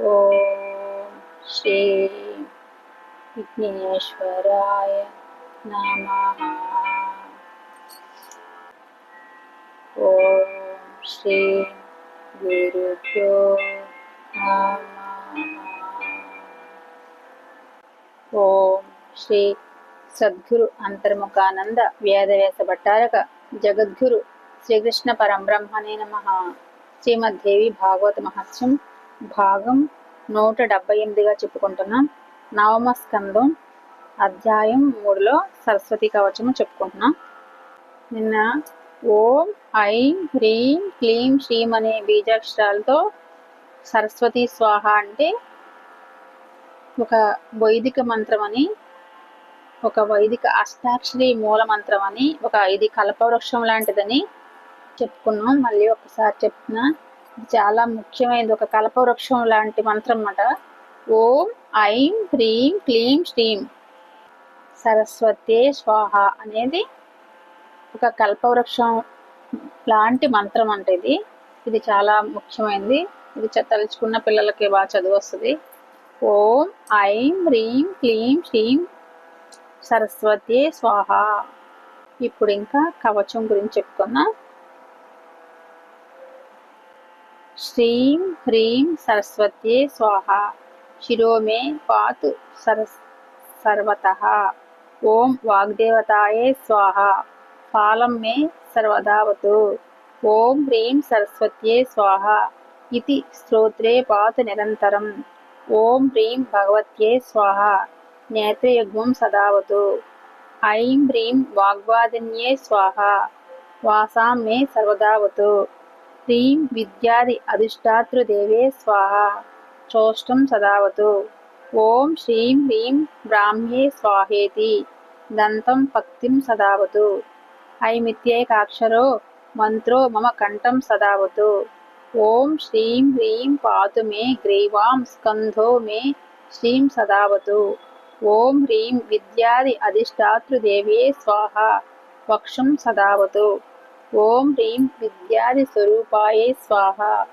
ఓం శ్రీ విఘ్నేశ్వరాయ నమ ఓం శ్రీ గురుభ్యో నమ ఓం శ్రీ సద్గురు అంతర్ముఖానంద వేదవ్యాస భట్టారక జగద్గురు శ్రీకృష్ణ పరంబ్రహ్మణే నమ శ్రీమద్దేవి భాగవత మహత్యం భాగం నూట డెబ్బై ఎనిమిదిగా చెప్పుకుంటున్నాం. నవమ స్కందం అధ్యాయం మూడులో సరస్వతి కవచము చెప్పుకుంటున్నాం. నిన్న ఓం ఐం హ్రీం క్లీం శ్రీం అనే బీజాక్షరాలతో సరస్వతి స్వాహ అంటే ఒక వైదిక మంత్రం అని ఒక వైదిక అష్టాక్షరి మూల మంత్రం అని ఒక ఇది కల్పవృక్షం లాంటిదని చెప్పుకున్నాం. మళ్ళీ ఒకసారి చెప్తున్నా. చాలా ముఖ్యమైనది. ఒక కల్పవృక్షం లాంటి మంత్రం అన్నమాట. ఓం ఐం హ్రీం క్లీం శ్రీం. సరస్వతే స్వాహ అనేది ఒక కల్పవృక్షం లాంటి మంత్రం అంటే ఇది. ఇది చాలా ముఖ్యమైనది. ఇది తలుచుకున్న పిల్లలకి బాగా చదువు వస్తుంది. ఓం ఐం హ్రీం క్లీం శ్రీం సరస్వతి స్వాహ. ఇప్పుడు ఇంకా కవచం గురించి చెప్పుకున్నా శ్రీం హ్రీం సరస్వతి స్వాహ. శిరోమే పాతు సరస్ సర్వత. ఓం వాగ్దేవతాయే స్వాహ. ఫాలం మే సర్వదావతు. ఓం హ్రీం సరస్వత్యే స్వాహ. ఇది స్తోత్రే పాతు నిరంతరం. ఓం హ్రీం భగవత్యే స్వాహ. నేత్రయుగ్మం సదావతు. ఐం హ్రీం వాగ్వాదిన్యే స్వాహ. వాసాం మే సర్వదావతు. హ్రీం విద్యాది అధిష్టాతృదేవే స్వాహ. చోష్టం సదావతు. ఓం శ్రీం హ్రీం బ్రాహ్మ్యే స్వాహేతి. దంతం పక్తిం సదావతు. ఐమిత్యేకాక్షరో మంత్రో మమ కంఠం సదావతు. ఓం శ్రీం హ్రీం పాతు మే గ్రీవాం స్కంధో మే శ్రీం సదావతు. ఓం హ్రీం విద్యాది అధిష్టాతృదేవే స్వాహ. వక్షం సదావతు. ఓం హ్రీం విద్యాది స్వరూపాయే స్వాహ.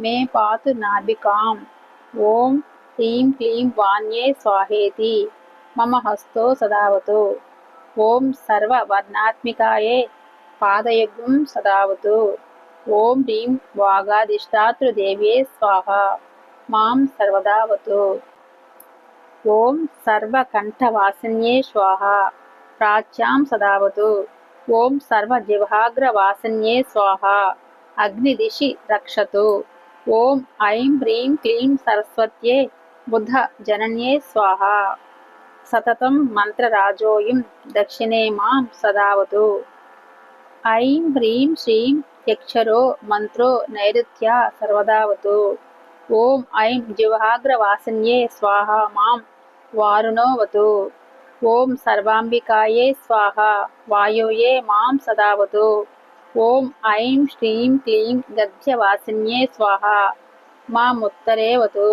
మే పాతు నాభికాం. ఓం హ్రీం క్లీం వాణ్యే స్వాహేతి. మమ హస్తో సదావతు. ఓం సర్వ వర్ణాత్మికాయే పాదయజ్ఞం సదావతు. ఓం హ్రీం వాగాదిష్టాతృదేవ్యే స్వాహ. మాం సర్వదావతు. ఓం సర్వకంఠవాసిన్యే స్వాహ. ప్రాచ్యాం సదావతు. ఓం సర్వజిహాగ్రవాసిన్యే స్వాహ. అగ్నిదిశి రక్షతు. ఓం ఐం హ్రీం క్లీం సరస్వత్యే బుధ జనన్యే స్వాహ. సతతం మంత్రరాజోయం దక్షిణే మాం సదావతు. ఐం హ్రీం శ్రీం యక్షరో మంత్రో నైరుత్య సర్వదావతు. ఓం ఐం జివహాగ్రవాసిన్యే స్వాహ మాం వారుణోవతు. ఓం సర్వాంబికాయే స్వాహ వాయుయే మాం సదావతు. ఓం ఐం శ్రీం క్లీం గద్యవాసిన్యే స్వాహ మాముత్తరేవతు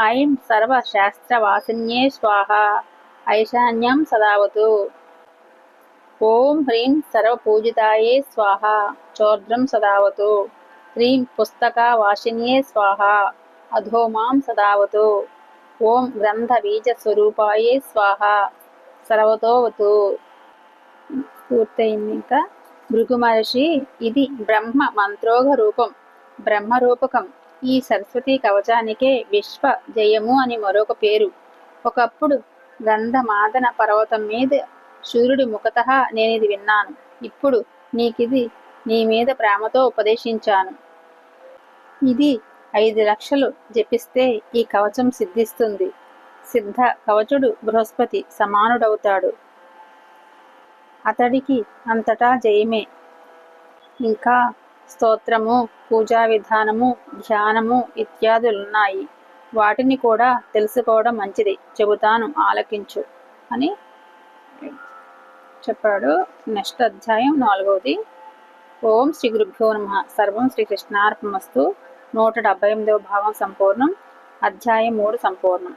ఐం సర్వశాస్త్రవాసిన్యే స్వాహ ఐశాన్యం సదావతు. ఓం హ్రీం సర్వపూజితాయే స్వాహ చోర్ద్రం సదావతు. హ్రీం పుస్తకవాసిన్యే స్వాహ అధోమాం సదావతు. ఓం గ్రంథబీజస్వరూపాయే స్వాహ. సర్వతోవతు. పూర్తయింది ఇంకా. భృగు మహర్షి ఇది బ్రహ్మ మంత్రోగ రూపం బ్రహ్మ రూపకం ఈ సరస్వతి కవచానికే విశ్వ జయము అని మరొక పేరు. ఒకప్పుడు గంధమాదన పర్వతం మీద సూర్యుడి ముఖత నేనిది విన్నాను. ఇప్పుడు నీకిది నీ మీద ప్రేమతో ఉపదేశించాను. ఇది ఐదు లక్షలు జపిస్తే ఈ కవచం సిద్ధిస్తుంది. సిద్ధ కవచుడు బృహస్పతి సమానుడవుతాడు. అతడికి అంతటా జయమే. ఇంకా స్తోత్రము పూజా విధానము ధ్యానము ఇత్యాదులున్నాయి. వాటిని కూడా తెలుసుకోవడం మంచిది. చెబుతాను ఆలకించు అని చెప్పాడు. నెక్స్ట్ అధ్యాయం నాలుగవది. ఓం శ్రీ గురుభ్యో నమ. సర్వం శ్రీకృష్ణార్పణమస్తు నూట డెబ్బై ఎనిమిదవ భాగం సంపూర్ణం. అధ్యాయం మూడు సంపూర్ణం.